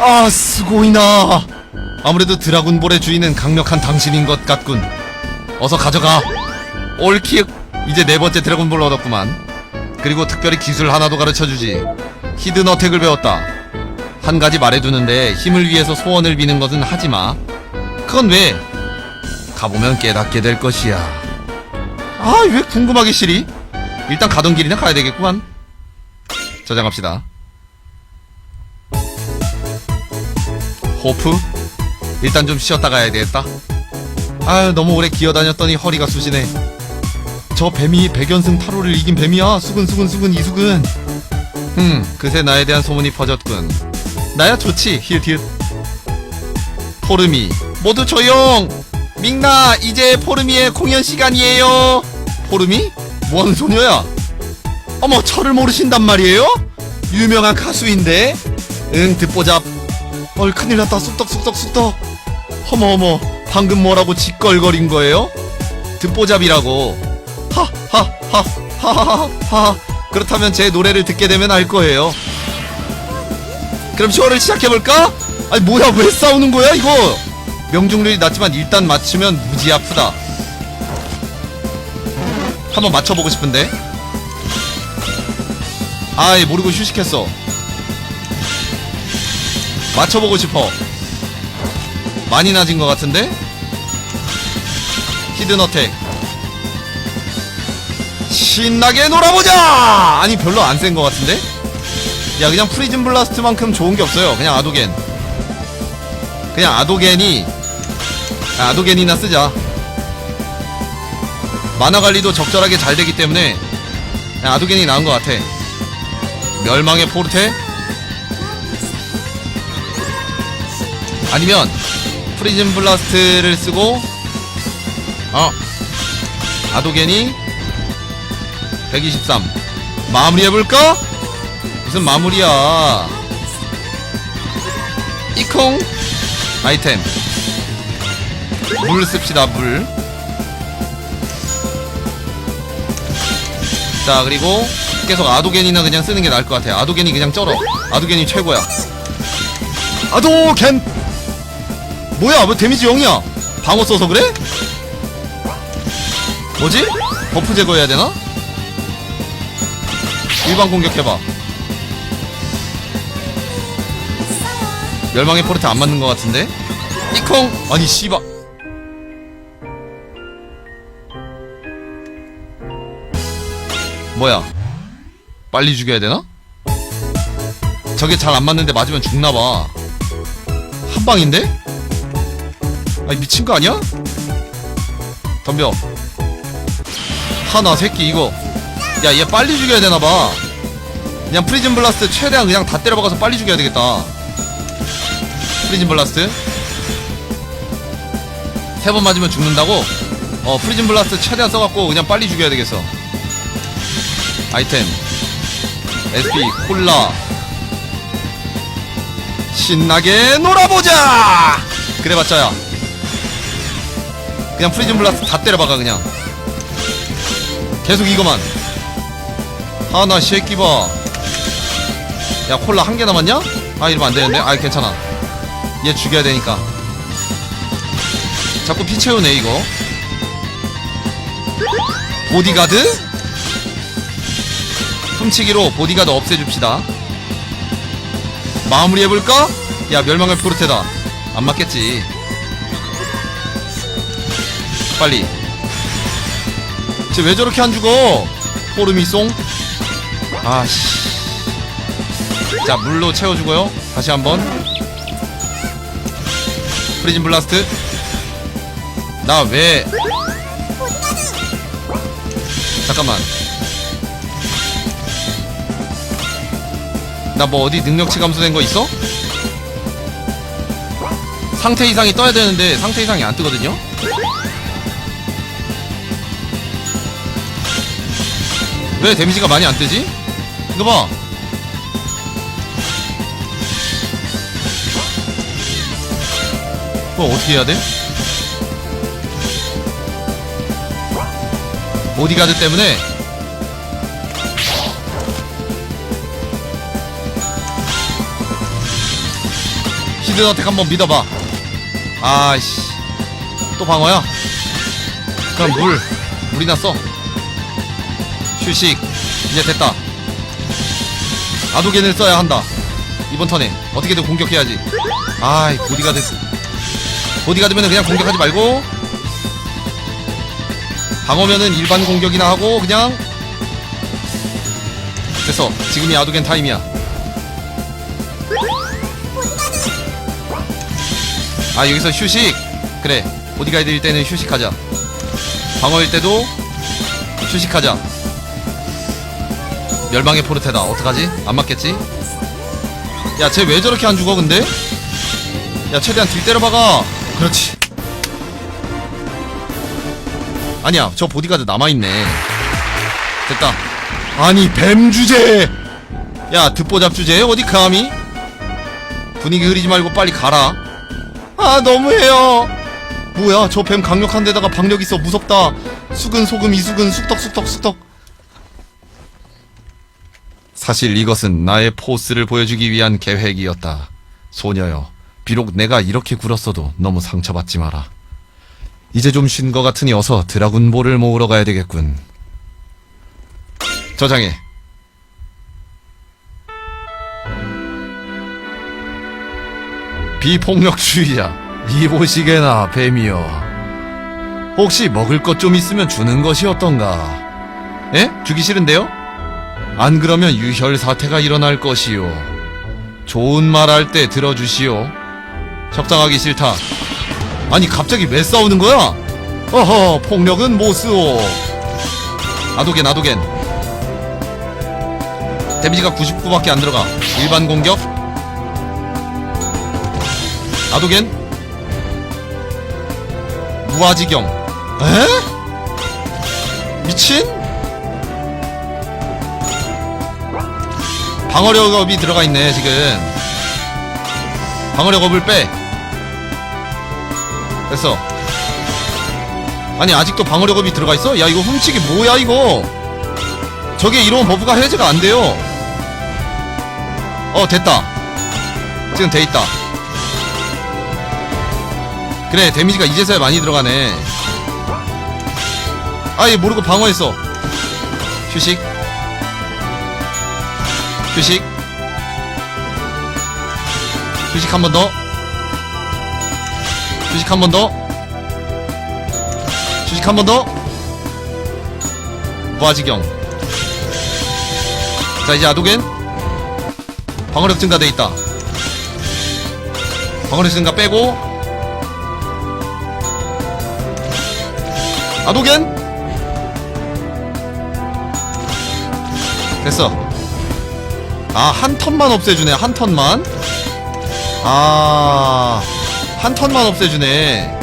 아, 스고이나. 아무래도 드라군볼의 주인은 강력한 당신인 것 같군. 어서 가져가. 올키읔. 이제 네 번째 드라군볼 얻었구만. 그리고 특별히 기술 하나도 가르쳐주지. 히든 어택을 배웠다. 한 가지 말해두는데 힘을 위해서 소원을 비는 것은 하지 마. 그건 왜? 가보면 깨닫게 될 것이야. 아, 왜 궁금하게 시리? 일단 가던 길이나 가야 되겠구만. 저장합시다. 호프? 일단 좀 쉬었다 가야 되겠다. 아 너무 오래 기어다녔더니 허리가 쑤시네. 저 뱀이 백연승 8호를 이긴 뱀이야. 수근 수근 수근 이수근. 흠, 그새 나에 대한 소문이 퍼졌군. 나야 좋지, 힐티읕. 포르미, 모두 조용! 밍나, 이제 포르미의 공연 시간이에요! 포르미? 뭐하는 소녀야? 어머, 저를 모르신단 말이에요? 유명한 가수인데? 응, 듣보잡. 얼, 큰일 났다. 쑥떡, 쑥떡, 쑥떡. 어머, 어머, 방금 뭐라고 짓걸거린 거예요? 듣보잡이라고. 하, 하, 하, 하, 하, 하. 그렇다면 제 노래를 듣게 되면 알 거예요. 그럼 쇼를 시작해볼까? 아니, 뭐야, 왜 싸우는 거야, 이거? 명중률이 낮지만 일단 맞추면 무지 아프다. 한번 맞춰보고 싶은데. 아이, 모르고 휴식했어. 맞춰보고 싶어. 많이 낮은 것 같은데? 히든 어택. 신나게 놀아보자! 아니, 별로 안 센 것 같은데? 야, 그냥 프리즌 블라스트만큼 좋은 게 없어요. 그냥 아도겐. 그냥 아도겐이, 아, 아도겐이나 쓰자. 만화 관리도 적절하게 잘 되기 때문에, 아도겐이 나은 것 같아. 멸망의 포르테? 아니면 프리즌 블라스트를 쓰고 어 아도겐이 123 마무리해볼까? 무슨 마무리야? 이콩 아이템. 물 씁시다 물. 자 그리고 계속 아도겐이나 그냥 쓰는 게 나을 것 같아 아도겐이 그냥 쩔어. 아도겐이 최고야. 아도겐 뭐야 왜 데미지 0이야 방어 써서 그래? 뭐지? 버프 제거해야 되나? 일반 공격해봐 멸망의 포르테 안 맞는 것 같은데? 이콩! 아니 씨바 뭐야 빨리 죽여야 되나? 저게 잘 안 맞는데 맞으면 죽나봐 한 방인데? 아니 미친 거 아니야? 덤벼. 하나 새끼 이거. 야 얘 빨리 죽여야 되나봐. 그냥 프리즌 블라스트 최대한 그냥 다 때려박아서 빨리 죽여야 되겠다. 프리즌 블라스트. 세 번 맞으면 죽는다고? 어 프리즌 블라스트 최대한 써갖고 그냥 빨리 죽여야 되겠어. 아이템. SP 콜라. 신나게 놀아보자! 그래봤자야 그냥 프리즌 블라스트 다 때려박아 그냥. 계속 이거만. 하나 새끼 봐 야 콜라 한 개 남았냐? 아 이러면 안 되는데? 아 괜찮아. 얘 죽여야 되니까. 자꾸 피 채우네 이거. 보디가드? 훔치기로 보디가드 없애줍시다. 마무리해볼까? 야 멸망의 포르테다. 안 맞겠지 빨리. 쟤 왜 저렇게 안 죽어? 포르미송? 아씨. 자 물로 채워주고요. 다시 한번. 프리즌 블라스트. 나 왜? 잠깐만. 나 뭐 어디 능력치 감소된 거 있어? 상태 이상이 떠야 되는데 상태 이상이 안 뜨거든요? 왜 데미지가 많이 안 뜨지? 이거 봐. 그거 어떻게 해야 돼? 보디가드 때문에 골든 어택 한번 믿어봐 아이씨 또 방어야? 그럼 물 물이나 써 휴식. 이제 됐다. 아도겐을 써야 한다. 이번 턴에 어떻게든 공격해야지. 아이 보디가드. 보디가드면은 그냥 공격하지 말고. 방어면은 일반 공격이나 하고 그냥. 됐어. 지금이 아도겐 타임이야. 아 여기서 휴식. 그래. 보디가드일 때는 휴식하자. 방어일 때도 휴식하자 멸망의 포르테다. 어떡하지? 안 맞겠지? 야 쟤 왜 저렇게 안 죽어 근데? 야 최대한 딜 때려박아. 그렇지. 아니야 저 보디가드 남아있네. 됐다. 아니 뱀 주제! 야 듣보잡 주제? 어디 감히 분위기 흐리지 말고 빨리 가라. 아 너무해요. 뭐야 저 뱀 강력한 데다가 박력 있어. 무섭다. 수근 소금 이수근 쑥떡 쑥떡 쑥떡 사실 이것은 나의 포스를 보여주기 위한 계획이었다. 소녀여 비록 내가 이렇게 굴었어도 너무 상처받지 마라. 이제 좀 쉰 것 같으니 어서 드라군볼을 모으러 가야 되겠군. 저장해. 비폭력주의자 이보시게나 뱀이여. 혹시 먹을 것 좀 있으면 주는 것이 어떤가? 에? 주기 싫은데요? 안 그러면 유혈 사태가 일어날 것이요 좋은 말 할 때 들어주시오. 협상하기 싫다. 아니 갑자기 왜 싸우는 거야? 어허 폭력은 못 쓰오. 아도겐 아도겐. 데미지가 99밖에 안 들어가. 일반 공격. 아도겐. 무아지경. 에? 미친? 방어력업이 들어가 있네 지금. 방어력업을 빼. 됐어. 아니 아직도 방어력업이 들어가 있어? 야 이거 훔치기 뭐야 이거? 저게 이런 버프가 해제가 안 돼요. 어 됐다. 지금 돼 있다. 그래 데미지가 이제서야 많이 들어가네. 아얘 모르고 방어했어. 휴식 휴식. 휴식 한 번 더. 휴식 한 번 더. 휴식 한 번 더. 무아지경. 자 이제 아도겐. 방어력 증가돼 있다. 방어력 증가 빼고. 아도겐. 됐어 아 한 턴만 없애주네 한 턴만. 아 한 턴만 없애주네.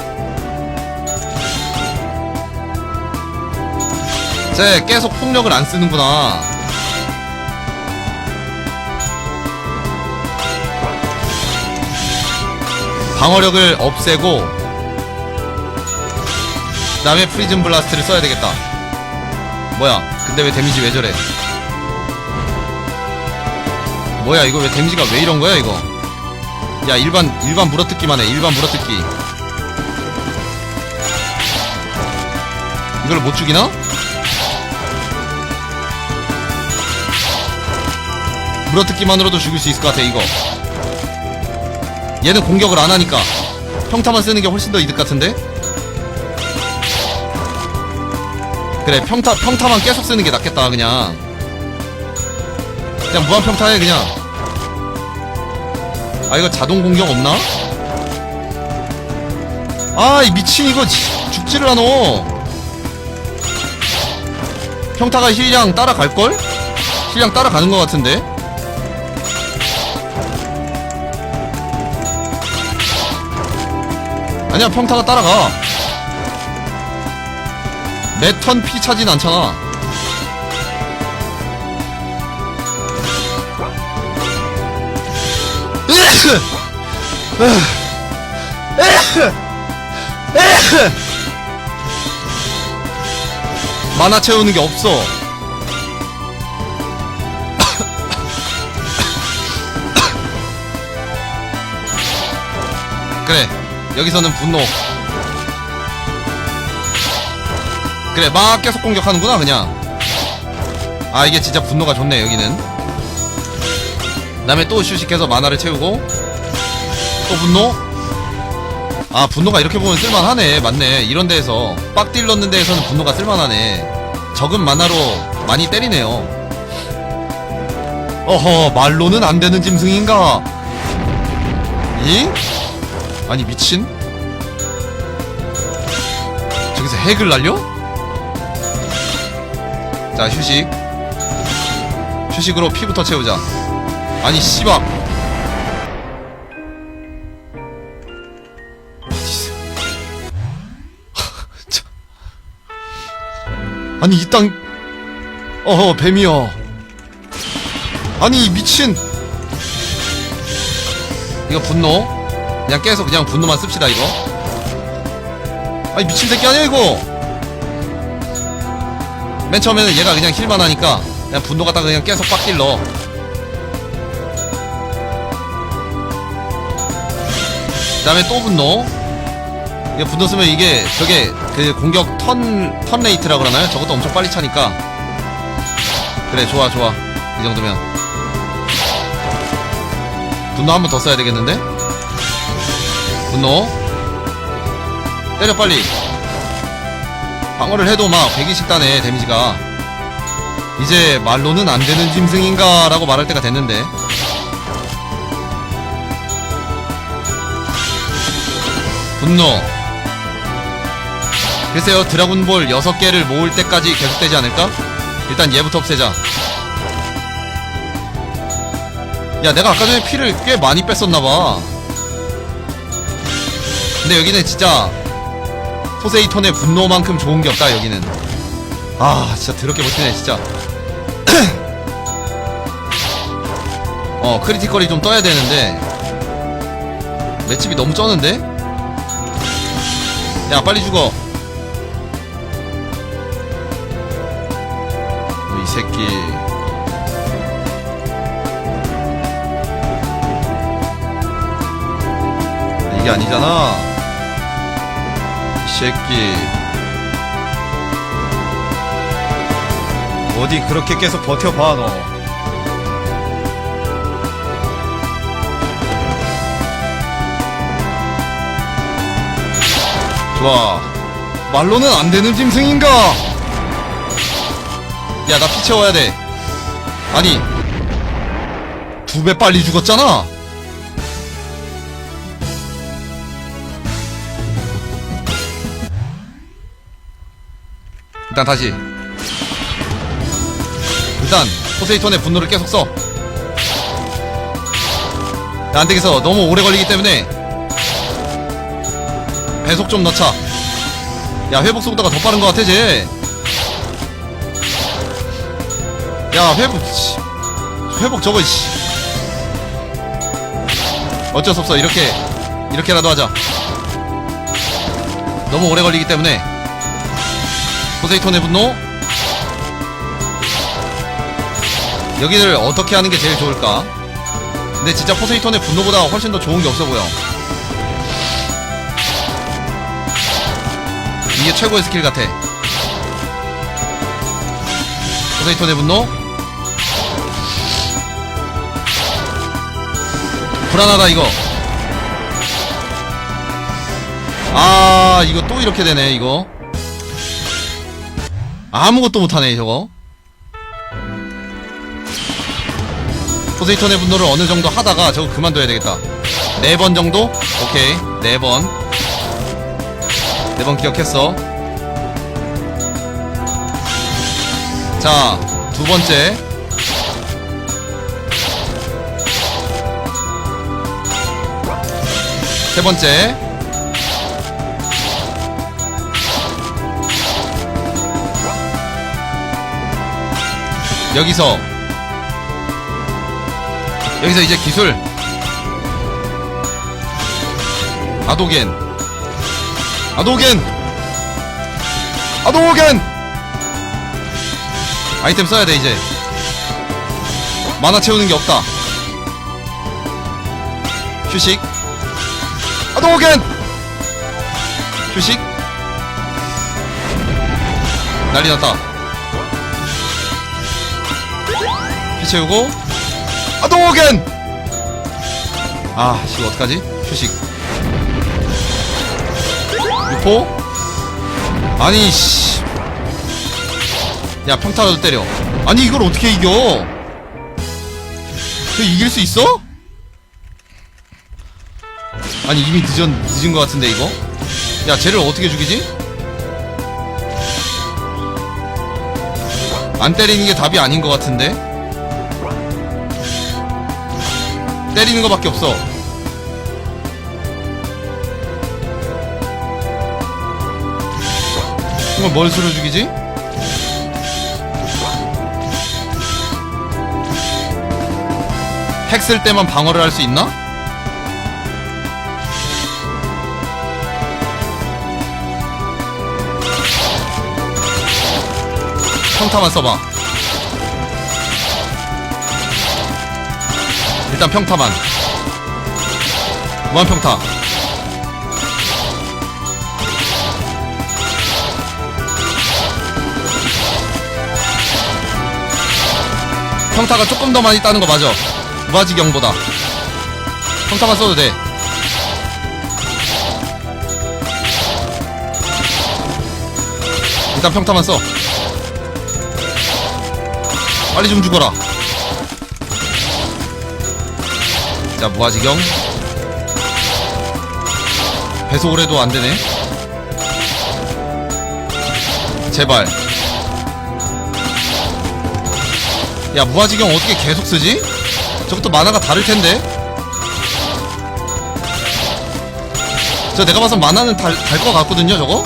쟤 계속 폭력을 안 쓰는구나. 방어력을 없애고 그 다음에 프리즌 블라스트를 써야 되겠다. 뭐야? 근데 왜 데미지 왜 저래 뭐야 이거 왜 데미지가 왜 이런 거야 이거? 야 일반 일반 물어뜯기만 해 일반 물어뜯기. 이걸 못 죽이나? 물어뜯기만으로도 죽일 수 있을 것 같아 이거. 얘는 공격을 안 하니까. 평타만 쓰는 게 훨씬 더 이득 같은데? 그래 평타 평타만 계속 쓰는 게 낫겠다 그냥 그냥 무한 평타해 그냥. 아 이거 자동 공격 없나? 아 이 미친 이거 지- 죽지를 않어 평타가 힐량 따라갈걸? 힐량 따라가는 것 같은데? 아니야 평타가 따라가. 매턴피 차진 않잖아 만화 채우는 게 없어. 그래 여기서는 분노. 그래 막 계속 공격하는구나 그냥. 아 이게 진짜 분노가 좋네 여기는 그 다음에 또 휴식해서 만화를 채우고 또 분노? 아 분노가 이렇게 보면 쓸만하네. 맞네. 이런 데에서 빡딜 넣는 데에서는 분노가 쓸만하네. 적은 만화로 많이 때리네요. 어허 말로는 안 되는 짐승인가? 잉? 아니 미친? 저기서 핵을 날려? 자 휴식. 휴식으로 피부터 채우자 아니 씨발. 아니 이 땅. 어허 뱀이여. 아니 이 미친. 이거 분노? 그냥 계속 그냥 분노만 씁시다 이거. 아니 미친 새끼 아니야 이거? 맨 처음에는 얘가 그냥 힐만 하니까 그냥 분노 갖다가 그냥 계속 빡딜 넣 다음에 또 분노. 이게 분노 쓰면 이게 저게 그 공격 턴, 턴 레이트라 그러나요? 저것도 엄청 빨리 차니까. 그래 좋아 좋아. 이 정도면. 분노 한 번 더 써야 되겠는데? 분노. 때려 빨리. 방어를 해도 막 120씩 다네 데미지가. 이제 말로는 안 되는 짐승인가 라고 말할 때가 됐는데 분노. 글쎄요 드라군볼 6개를 모을 때까지 계속되지 않을까? 일단 얘부터 없애자. 야 내가 아까 전에 피를 꽤 많이 뺐었나봐. 근데 여기는 진짜 포세이톤의 분노만큼 좋은 게 없다 여기는. 아 진짜 더럽게 못히네 진짜. 어 크리티컬이 좀 떠야 되는데. 맷집이 너무 쩌는데? 야 빨리 죽어. 너이 새끼. 이게 아니잖아. 이 새끼. 어디 그렇게 계속 버텨봐 너 좋아 말로는 안 되는 짐승인가? 야 나피 채워야 돼. 아니 두 배 빨리 죽었잖아. 일단 다시. 일단 포세이톤의 분노를 계속 써. 야, 안 되겠어. 너무 오래 걸리기 때문에 배속 좀 넣자. 야, 회복 속도가 더 빠른 것 같아, 쟤. 야, 회복, 씨. 회복 저거, 씨. 어쩔 수 없어. 이렇게, 이렇게라도 하자. 너무 오래 걸리기 때문에. 포세이톤의 분노. 여기를 어떻게 하는 게 제일 좋을까? 근데 진짜 포세이톤의 분노보다 훨씬 더 좋은 게 없어 보여. 이게 최고의 스킬 같아. 포세이톤의 분노. 불안하다 이거. 아 이거 또 이렇게 되네 이거. 아무것도 못하네 저거. 포세이톤의 분노를 어느 정도 하다가 저거 그만둬야 되겠다. 네 번 정도? 오케이. 네 번. 네 번 기억했어. 자, 두 번째. 세 번째. 여기서 여기서 이제 기술 아도겐 아도겐! 아도겐! 아이템 써야 돼 이제. 만화 채우는 게 없다. 휴식. 아동호겐! 휴식. 난리 났다. 피 채우고. 아동호겐! 아씨 어떡하지? 휴식 유포 아니 씨. 야 평타라도 때려 아니 이걸 어떻게 이겨 저 이길 수 있어? 아니 이미 늦은 늦은 것 같은데 이거 야 쟤를 어떻게 죽이지? 안 때리는 게 답이 아닌 것 같은데 때리는 거밖에 없어 이걸 뭘 수로 죽이지? 핵 쓸 때만 방어를 할 수 있나? 평타만 써봐 일단 평타만 무한평타 평타가 조금 더 많이 따는 거 맞아. 무아지경보다. 평타만 써도 돼. 일단 평타만 써. 빨리 좀 죽어라. 자 무아지경. 배속을 해도 안되네. 제발 야 무아지경 어떻게 계속 쓰지? 저것도 만화가 다를텐데 저 내가 봐선 만화는 달, 달것 같거든요 저거?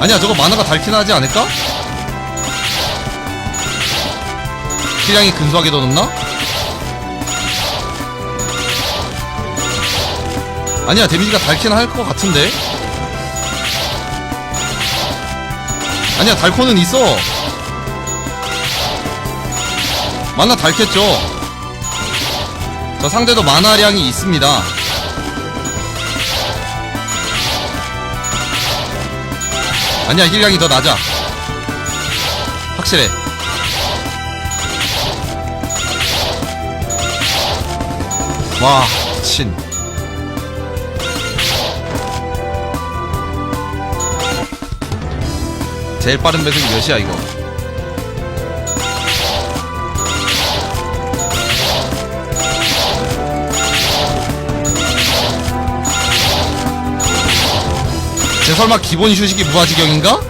아니야 저거 만화가 닳긴 하지 않을까? 필량이 근소하게 더 높나? 아니야 데미지가 닳긴 할 것 같은데 아니야 달코는 있어 만화 닳겠죠? 저 상대도 만화량이 있습니다. 아니야 힐량이 더 낮아. 확실해. 와 미친. 제일 빠른 배속이 몇이야 이거 제 설마 기본 휴식이 무아지경인가?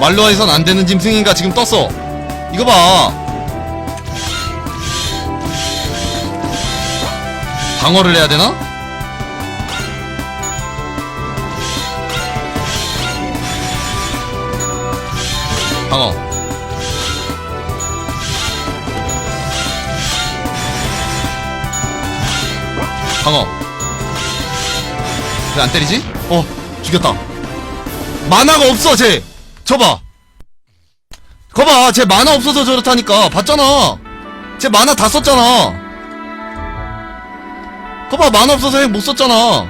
말로 해선 안 되는 짐승인가 지금 떴어 이거 봐 방어를 해야 되나? 방어 방어 왜 안 때리지? 어 죽였다. 만화가 없어 쟤. 저봐. 거봐 쟤 만화 없어서 저렇다니까. 봤잖아. 쟤 만화 다 썼잖아. 거봐 만화 없어서 핵 못 썼잖아.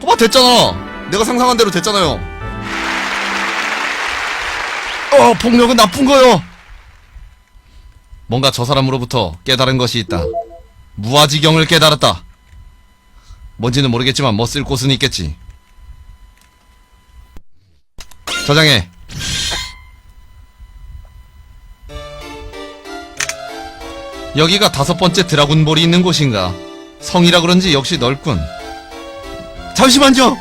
거봐 됐잖아. 내가 상상한 대로 됐잖아요 어 폭력은 나쁜 거요. 뭔가 저 사람으로부터 깨달은 것이 있다. 무아지경을 깨달았다 뭔지는 모르겠지만 뭐쓸 곳은 있겠지. 저장해. 여기가 다섯 번째 드라군볼이 있는 곳인가? 성이라 그런지 역시 넓군. 잠시만요!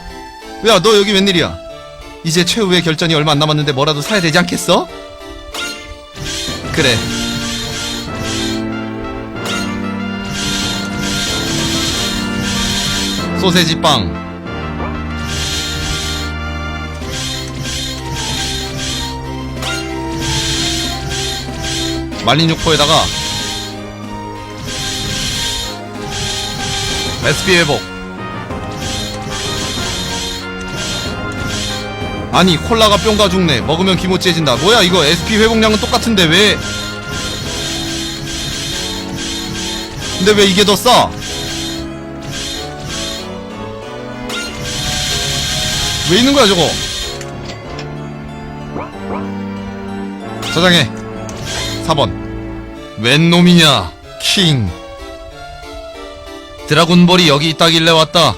야 너 여기 웬일이야? 이제 최후의 결전이 얼마 안 남았는데 뭐라도 사야 되지 않겠어? 그래 소세지 빵. 말린 육포에다가 SP 회복. 아니 콜라가 뿅가 죽네. 먹으면 기모찌해진다. 뭐야 이거 SP 회복량은 똑같은데 왜? 근데 왜 이게 더 싸? 왜 있는 거야 저거? 저장해 4번. 웬 놈이냐 킹. 드라군볼이 여기 있다길래 왔다.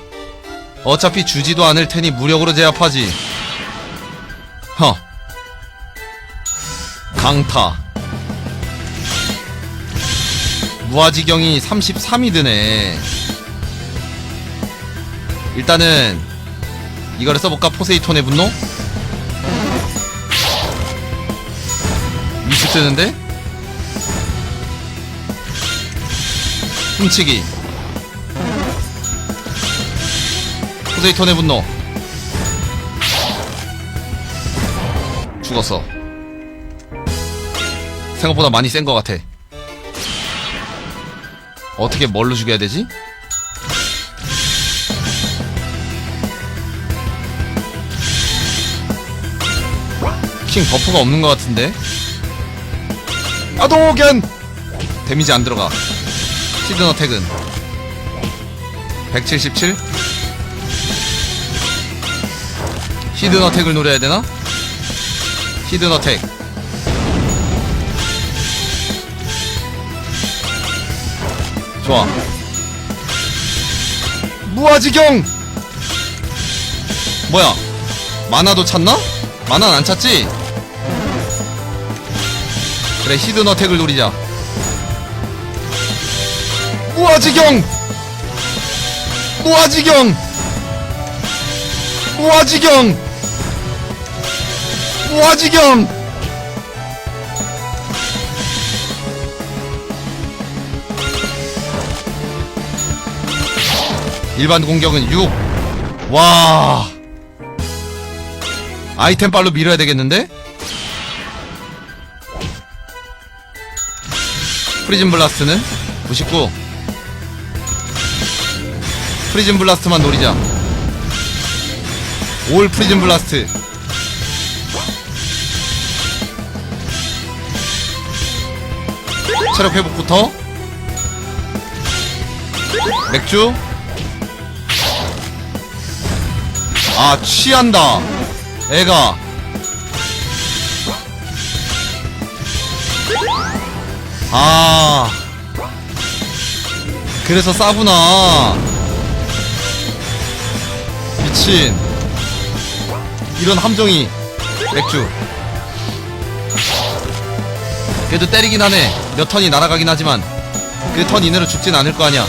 어차피 주지도 않을 테니 무력으로 제압하지. 허. 강타. 무아지경이 33이 드네. 일단은 이거를 써볼까 포세이톤의 분노? 미스 뜨는데? 훔치기 포세이톤의 분노 죽었어 생각보다 많이 센 것 같아 어떻게 뭘로 죽여야 되지? 킹 버프가 없는 것 같은데. 아도겐 데미지 안 들어가. 히든 어택은 177 히든 어택을 노려야 되나? 히든 어택 좋아. 무아지경! 뭐야? 만화도 찾나? 만화는 안 찾지? 그래 히든 어택을 노리자 무아지경 무아지경 무아지경 무아지경 일반 공격은 6. 와. 아이템 빨로 밀어야 되겠는데? 프리즘 블라스트는 99. 프리즘 블라스트만 노리자. 올 프리즘 블라스트. 체력 회복부터. 맥주. 아 취한다 애가 아. 그래서 싸구나. 미친. 이런 함정이 맥주. 그래도 때리긴 하네. 몇 턴이 날아가긴 하지만 그 턴 이내로 죽진 않을 거 아니야.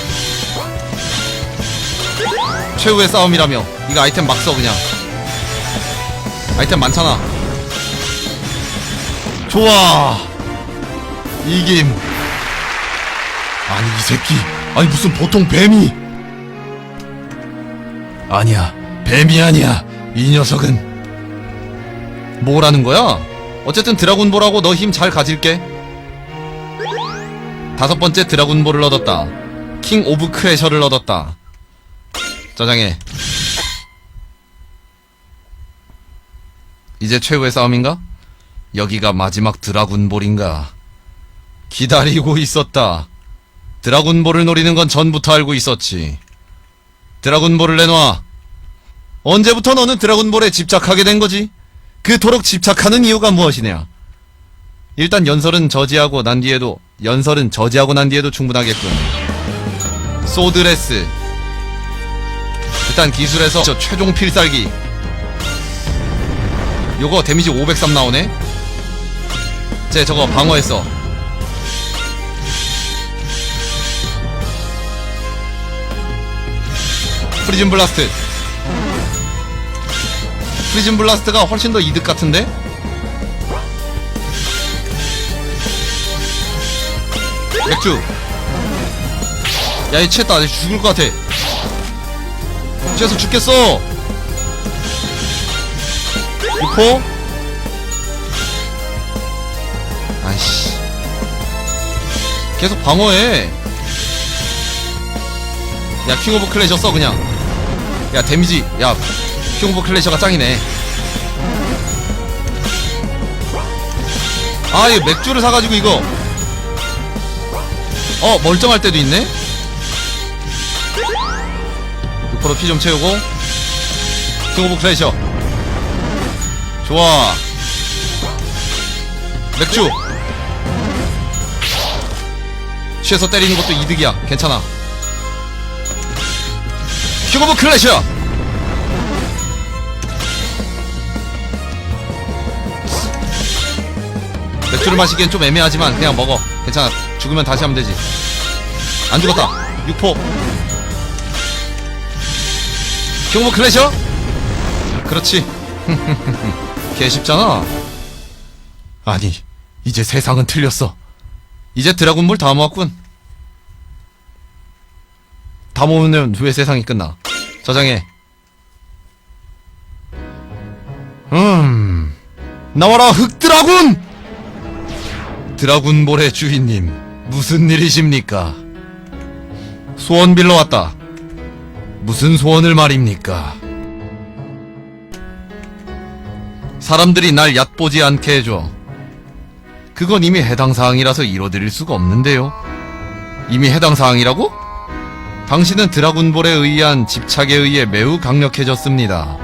최후의 싸움이라며. 이거 아이템 막 써 그냥. 아이템 많잖아. 좋아 이김 아니 이 새끼. 아니 무슨 보통 뱀이. 아니야. 뱀이 아니야. 이 녀석은. 뭐라는 거야? 어쨌든 드라군볼하고 너 힘 잘 가질게. 다섯 번째 드라군볼을 얻었다. 킹 오브 크래셔를 얻었다. 저장해. 이제 최후의 싸움인가? 여기가 마지막 드라군볼인가? 기다리고 있었다. 드라군볼을 노리는 건 전부터 알고 있었지. 드라군볼을 내놔. 언제부터 너는 드라군볼에 집착하게 된 거지? 그토록 집착하는 이유가 무엇이냐? 일단 연설은 저지하고 난 뒤에도 연설은 저지하고 난 뒤에도 충분하겠군. 소드레스 일단 기술에서 저 최종 필살기 요거 데미지 503 나오네 쟤 저거 방어했어 프리즘 블라스트. 프리즘 블라스트가 훨씬 더 이득 같은데? 맥주. 야이 챗다 나 죽을 것 같아. 쟤서 죽겠어. 6호 아이씨. 계속 방어해. 야 킹오브 써 그냥 야 데미지. 야 흉보 클래셔가 짱이네. 아 이거 맥주를 사가지고 이거. 어 멀쩡할 때도 있네? 6%피 좀 채우고. 흉보 클래셔. 좋아. 맥주. 취해서 때리는 것도 이득이야. 괜찮아. 킹 오브 클래셔. 맥주를 마시기엔 좀 애매하지만 그냥 먹어. 괜찮아. 죽으면 다시 하면 되지. 안 죽었다. 6포. 경보 클래셔? 그렇지. 개 쉽잖아. 아니 이제 세상은 틀렸어. 이제 드라군물 다 모았군. 다 모으면 왜 세상이 끝나 저장해. 음 나와라 흑드라군! 드라군볼의 주인님 무슨 일이십니까? 소원 빌러 왔다. 무슨 소원을 말입니까? 사람들이 날 얕보지 않게 해줘. 그건 이미 해당 사항이라서 이뤄드릴 수가 없는데요. 이미 해당 사항이라고? 당신은 드라군볼에 의한 집착에 의해 매우 강력해졌습니다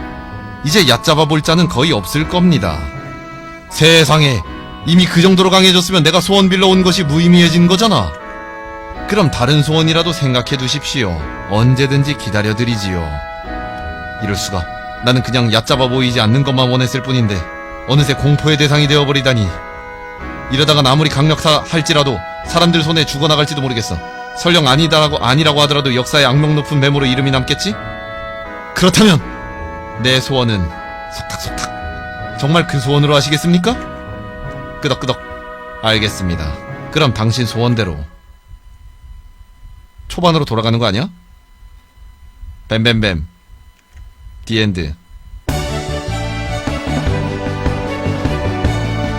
이제 얕잡아 볼 자는 거의 없을 겁니다 세상에 이미 그 정도로 강해졌으면 내가 소원 빌러 온 것이 무의미해진 거잖아. 그럼 다른 소원이라도 생각해 두십시오. 언제든지 기다려드리지요. 이럴 수가. 나는 그냥 얕잡아 보이지 않는 것만 원했을 뿐인데 어느새 공포의 대상이 되어버리다니. 이러다가 아무리 강력사 할지라도 사람들 손에 죽어나갈지도 모르겠어. 설령 아니다라고 아니라고 하더라도 역사에 악명 높은 메모로 이름이 남겠지? 그렇다면 내 소원은 속닥속닥. 정말 그 소원으로 하시겠습니까? 끄덕끄덕. 알겠습니다. 그럼 당신 소원대로. 초반으로 돌아가는 거 아니야? 뱀뱀뱀. 디엔드.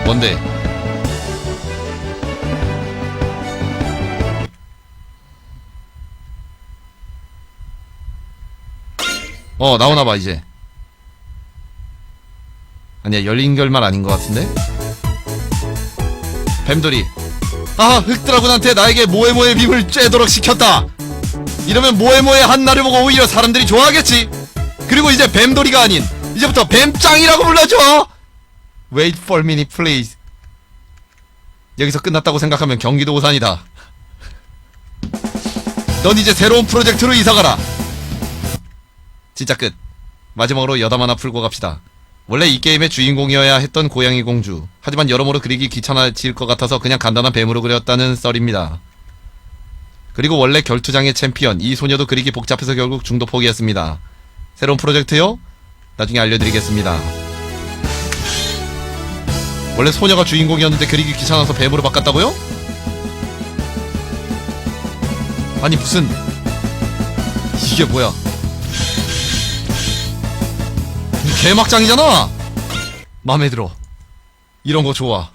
뭔데? 어, 나오나봐, 이제. 아니야, 열린 결말 아닌 것 같은데? 뱀돌이. 아 흑드라군한테 나에게 모에모의 빔을 쬐도록 시켰다. 이러면 모에모의 한나를 보고 오히려 사람들이 좋아하겠지. 그리고 이제 뱀돌이가 아닌 이제부터 뱀짱이라고 불러줘! Wait for minute please. 여기서 끝났다고 생각하면 경기도 오산이다. 넌 이제 새로운 프로젝트로 이사가라 진짜 끝 마지막으로 여담 하나 풀고 갑시다 원래 이 게임의 주인공이어야 했던 고양이 공주. 하지만 여러모로 그리기 귀찮아질 것 같아서 그냥 간단한 뱀으로 그렸다는 썰입니다. 그리고 원래 결투장의 챔피언, 이 소녀도 그리기 복잡해서 결국 중도 포기했습니다. 새로운 프로젝트요? 나중에 알려드리겠습니다. 원래 소녀가 주인공이었는데 그리기 귀찮아서 뱀으로 바꿨다고요? 아니 무슨 이게 뭐야? 개막장이잖아. 마음에 들어. 이런 거 좋아.